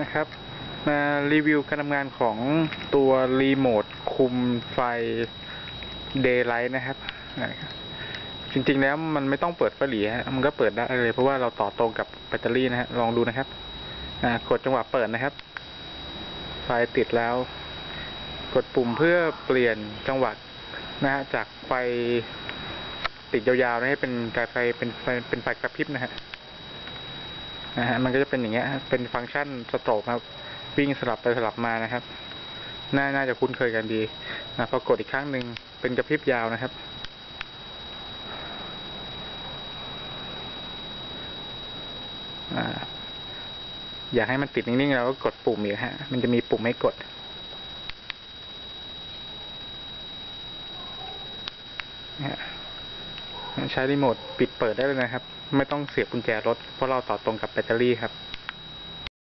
นะครับ มารีวิวการทำงานของตัวรีโมทคุมไฟ Daylight นะครับ จริงๆแล้วมันไม่ต้องเปิดไฟหลีฮะมันก็เปิดได้เลย เพราะว่าเราต่อตรงกับแบตเตอรี่นะฮะลองดูนะครับกดจังหวะเปิดนะครับ ไฟติดแล้ว กดปุ่มเพื่อเปลี่ยนจังหวะนะฮะจากไฟติดยาวๆนะให้เป็นกายไฟเป็นไฟเป็นไฟกระพริบนะฮะ นะฮะมันก็จะเป็นอย่างเงี้ยเป็นฟังก์ชันสโตรกครับ วิ่งสลับไปสลับมานะครับ น่าน่าจะคุ้นเคยกันดีนะพอกดอีกครั้งหนึ่งเป็นกระพริบยาวนะครับอ่าอยากให้มันติดนิ่งๆเราก็กดปุ่มอีกฮะ มันจะมีปุ่มให้กดเนี่ย ใช้รีโมทปิดเปิดได้เลยนะครับ ไม่ต้องเสียบกุญแจรถเพราะเราต่อตรงกับแบตเตอรี่ครับ